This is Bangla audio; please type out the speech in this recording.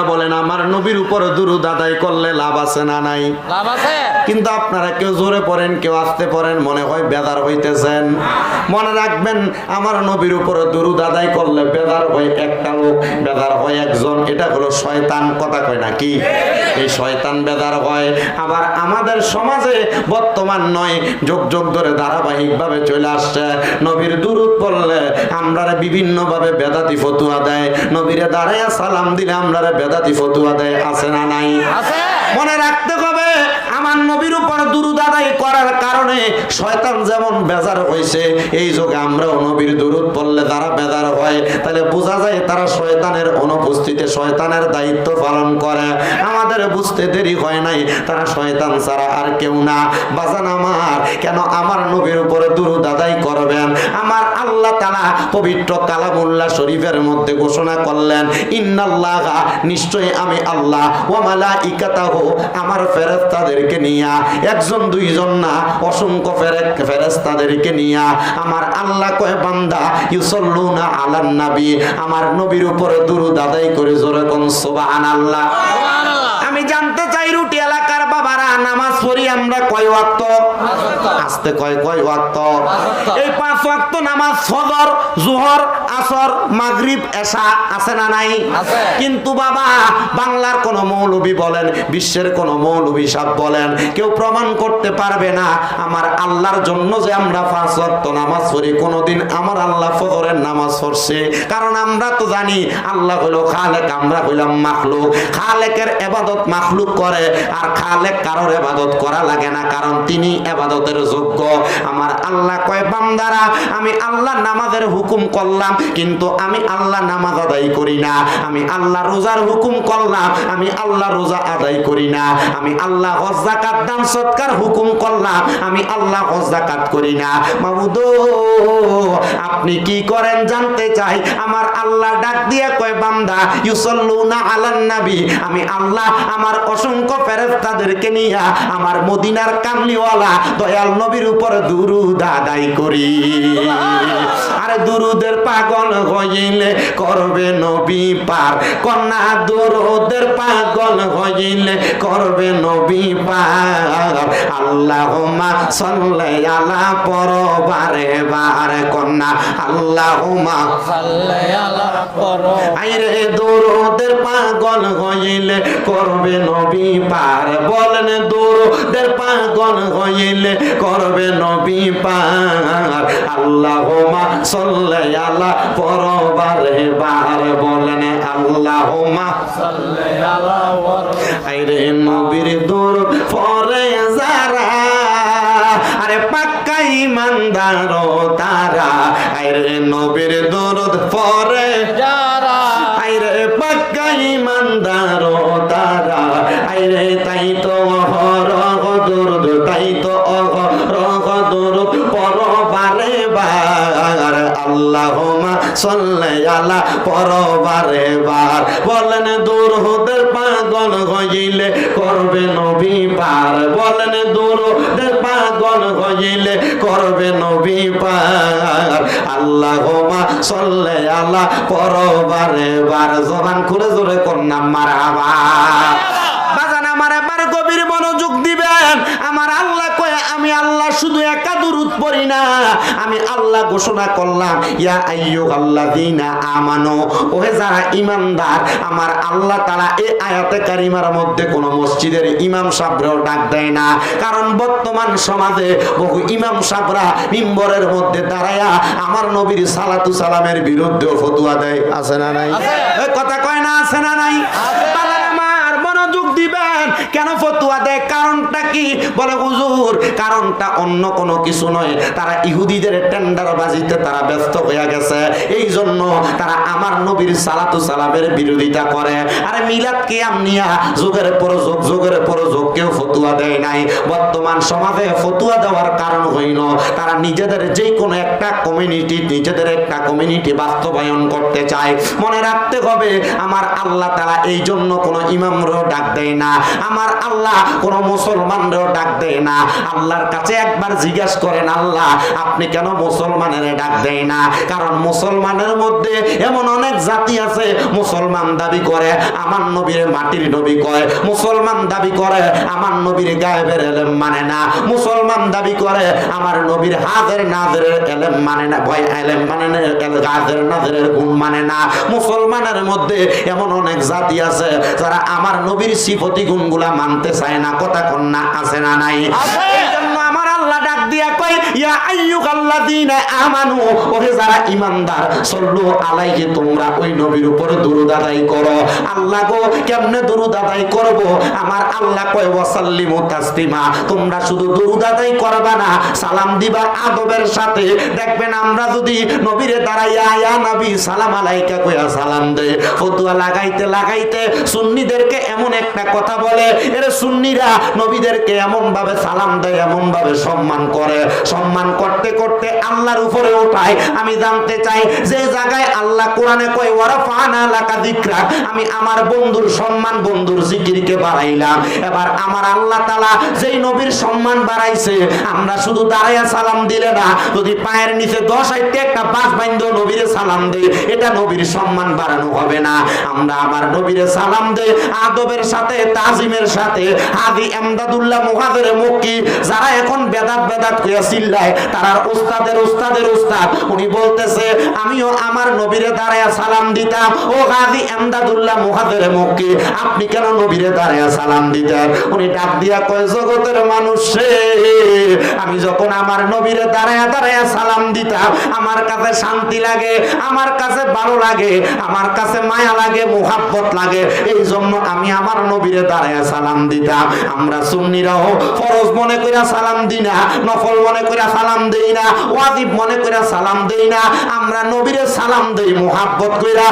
বলেন আমার নবীর উপর দুরুদ আদায় করলে লাভ আছে না নাই? লাভ আছে? কিন্তু আপনারা কেউ জোরে পড়েন কেউ আসতে পড়েন মনে হয় বেদার হইতেছেন। মনে রাখবেন আমার নবীর উপর দুরুদ আদায় করলে বেদার হয় একটা লোক বেদার হয় একজন। এটা হলো শয়তান কথা কয় নাকি এই শয়তান বেদার হয়। আবার আমাদের সমাজে বর্তমান নয় যোগ যোগ ধরে ধারাবাহিকভাবে চলে আসছে। নবীর দুরুদ পড়লে আমরা বিভিন্ন ভাবে বেদাতি ফতুয়া দেয়। নবীরে দাঁড়াইয়া সালাম দিলে আমরা বেদাতি ফতুয়া দেয় আছে না নাই? আছে। মনে রাখতে হবে আমার নবীর উপর দুরুদ আদায় করার কারণে শয়তান যেমন বেজার হয়েছে এই যুগে আমরাও নবীর দুরুদ পড়লে তারা বেজার হয়। তাহলে বোঝা যায় তারা শয়তানের অনুপস্থিতিতে শয়তানের দায়িত্ব পালন করে। আমাদের বুঝতে দেরি হয় নাই তারা শয়তান ছাড়া আর কেউ না। বাজান আমার কেন আমার নবীর উপরে দুরুদ আদায় তালা পবিত্র কালামুল্লাহ শরীফের মধ্যে ঘোষণা করলেন ইন্নাল্লাহ নিশ্চয়ই আমি আল্লাহ ও মালা ইকাতাহ আমার ফেরেস্তাদেরকে নিয়া একজন দুইজন না অসংখ্য ফেরেস্তাদেরকে নিয়া আমার আল্লাহ কয় বান্দা ইউসল্লুনা আলান নাবি আমার নবীর উপরে দুরুদ আদায় করে জোরে কোন সুবহানাল্লাহ। আমি জানতে চাই রুটি আমরা কয় ওয়াক্ত? আস্তে কয় কয় ওয়াক্ত? এই পাঁচ ওয়াক্ত নামাজ ফজর জোহর আসর মাগরিব এশা আছে না নাই? আছে। কিন্তু বাবা বাংলার কোন মৌলবী বলেন বিশ্বের কোন মৌলবী সাহ বলেন কেউ প্রমাণ করতে পারবে না আমার আল্লাহর জন্য যে আমরা পাঁচ ওয়াক্ত নামাজ পড়ি কোনোদিন আমার আল্লাহ ফজরের নামাজ পড়ছে। কারণ আমরা তো জানি আল্লাহ হইল খালেক আমরা হইলাম মাখলুক। খালেকের এবাদত মাখলুক করে আর খালেক কারোর এবাদত করা লাগে না, কারণ তিনি এবাদতের যোগ্য। আমার আল্লাহ কয়, বান্দারা, আমি আল্লাহ নামাজের হুকুম করলাম, কিন্তু আমি আল্লাহ নামাজ আদায় করি না। আমি আল্লাহ রোজার হুকুম করলাম, আমি আল্লাহ রোজা আদায় করি না। আমি আল্লাহ হজ জাকাত দান, সৎকার হুকুম করলাম, আমি আল্লাহ হজ জাকাত করি না। মাহমুদ, আপনি কি করেন জানতে চাই? আমার আল্লাহ ডাক দিয়ে কয়, বান্দা, ইউসল্লুনা আলান নবী। আমি আল্লাহ, আমার অসংখ্য ফেরেশতাদেরকে নিয়ে আমার মদিনার কামলিওয়ালা দয়াল নবীর উপর দুরু দাদাই করি। আরে দুরুদের পাগল হইলে করবে নবী পার। কন্যা দুরুদের পাগল হইলে করবে নবী পার। আল্লাহুম্মা সাল্লি আলা পরবারে বারে কন্যা আল্লাহুম্মা সাল্লে আলা করো আইরে দৌড়দের পাগল হইলে করবে নবী পার। বলেন দৌড়দের পাগল হইলে করবে নবী পার। আল্লাহুমা সাল্লি আলা পরবারে বার বলেন আল্লাহুমা আইরে নবীর দূর পরে যারা আরে পাক্কা ইমানদার তারা আইরে নবীর দরদ পরে যারা আইরে পাক্কা ইমানদার তারা আইরে সাল্লি আলা পরবারে বার। বলেন দুরুদের পাগল হইলে করবে নবী পার। বলেন দুরুদের পাগল হইলে করবে নবী পার। আল্লাহুমা সাল্লি আলা পরবারে বার। জবান খুলে জোরে করলাম মারহাবা বাজান, আমার এবার গভীর মনোযোগ দিবেন। আমার আল্লাহ আমি আল্লাহ শুধু একা দুরুদ পড়ি না আমি আল্লাহ ঘোষণা করলাম ইয়া আইয়ু আল্লাযিনা আমানু ওহে যারা ইমানদার আমার আল্লাহ তাআলা এই আয়াতে কারিমার মধ্যে কোন মসজিদের ইমাম সাহেবরাও ডাক দেয় না। কারণ বর্তমান সমাজে বহু ইমাম সাহেবরা মিম্বরের মধ্যে দাঁড়ায়া আমার নবীর সালাতু সালামের বিরুদ্ধে ফতুয়া দেয়। আছে না নাই? আছে। এই কথা কয় না আছে না নাই? কেন ফতুয়া দেয়? কারণটা কি? বলে, হুজুর, কারণটা অন্য কোনো কিছু নয়। তারা ইহুদিদের টেন্ডার বাজিতে তারা ব্যস্ত হয়ে গেছে। এই জন্য তারা আমার নবীর সালাতু সালামের বিরোধিতা করে। আরে, মিলাদ কিয়াম নিয়া যুগের পর যুগ, যুগের পর যুগ কেউ ফতুয়া দেয় নাই। বর্তমান সমাজে ফতুয়া দেওয়ার কারণ হইল, তারা নিজেদের যে কোনো একটা কমিউনিটি নিজেদের একটা কমিউনিটি বাস্তবায়ন করতে চায়। মনে রাখতে হবে, আমার আল্লাহ তারা এই জন্য কোনো ইমামরও ডাক দেয় না। আমার আমার আল্লাহ কোন মুসলমানরেও ডাক দেয় না। আল্লাহর কাছে একবার জিজ্ঞাসা করেন, আল্লাহ, আপনি কেন মুসলমানের ডাক দেয় না? কারণ মুসলমানের মধ্যে এমন অনেক জাতি আছে, মুসলমান দাবি করে, আমার নবীর মাটির নবী কয়। মুসলমান দাবি করে, আমার নবীর গায়েবের এলেম মানে না। মুসলমান দাবি করে, আমার নবীর হাজের নাজের এলেম মানে না। ভয়, এলেম মানে না হাজের নাজের গুণ মানে না। মুসলমানের মধ্যে এমন অনেক জাতি আছে, যারা আমার নবীর সিফতি গুণগুলা মানতে চায় না কথা কন্যা আছে না নাই আছে। এই জন্য আমার আল্লাহ ডাক দিয়া কই ইয়া আইয়ুহাল্লাযীনা আমানু, ওহে যারা ঈমানদার, সল্লু আলাইহি, তোমরা ওই নবীর উপর দুরূদ আদায় করো। আল্লাহ গো, কেমনে দুরূদ আদায় করব? আমার আল্লাহ কয়, ওয়াসাল্লিমু তাসলিমা, তোমরা শুধু দুরূদ আদায় করবা না, সালাম দিবা আদবের সাথে। দেখবেন আমরা যদি নবীরে দাঁড়াইয়া, ইয়া নবী, সালাম আলাইকা কইয়া সালাম দে ফতুয়া লাগাইতে লাগাইতে সুন্নিদেরকে এমন একটা কথা বলে, এর সুন্নিরা নবীদেরকে এমন ভাবে সালাম দেয় এমন ভাবে সম্মান করে। সম্মান করতে করতে আল্লাহর উপরে ওঠায় আমি জানতে চাই, যে জায়গায় আল্লাহ কোরআনে কয়, ওয়ারাফানা লাকা যিকরা আমি আমার বন্ধুর সম্মান, বন্ধুর জিকিরকে বাড়াইলাম। এবার আমার আল্লাহ তাআলা যেই নবীর সম্মান বাড়াইছে, আমরা শুধু দাঁড়াইয়া সালাম দিলে না, যদি পায়ের নিচে দশ আইতে একটা বাস বাইন্ধ নবীরে সালাম দেই এটা নবীর সম্মান বাড়ানো হবে না। আমরা আমার নবীরে সালাম দেই, আদবের সাথে, তাজিমের সাথে। আদি এমদাদুল্লাহ মুহাদের মুক্কি, যারা এখন বেদাত বেদাত কইয়া চিল্লায় তারার উস্তাদের উস্তাদের উস্তাদ। উনি বলতেছে, আমিও আমার নবীরে দাঁড়ায়া সালাম দিতাম। ও গাদি এমদাদুল্লাহ মুহাদের মুক্কি আপনি কেন নবীরে দাঁড়ায়া সালাম দিতেন? উনি ডাক দিয়া কয়, জগতের মানুষ আমি যখন আমার নবীরে দাঁড়ায়া দাঁড়ায়া সালাম দিতাম, আমার কাছে শান্তি লাগে, আমার কাছে ভালো লাগে, আমার কাছে মায়া লাগে লাগে এই জন্য আমি আমার নবীরে দাঁড়ায়া সালাম দিতাম। আমরা সুন্নিরাও ফরজ মনে কইরা সালাম দিই না, নফল মনে কইরা সালাম দেই না, ওয়াজিব মনে কইরা সালাম দেই না, আমরা নবীরে সালাম দেই, মুহাব্বত কইরা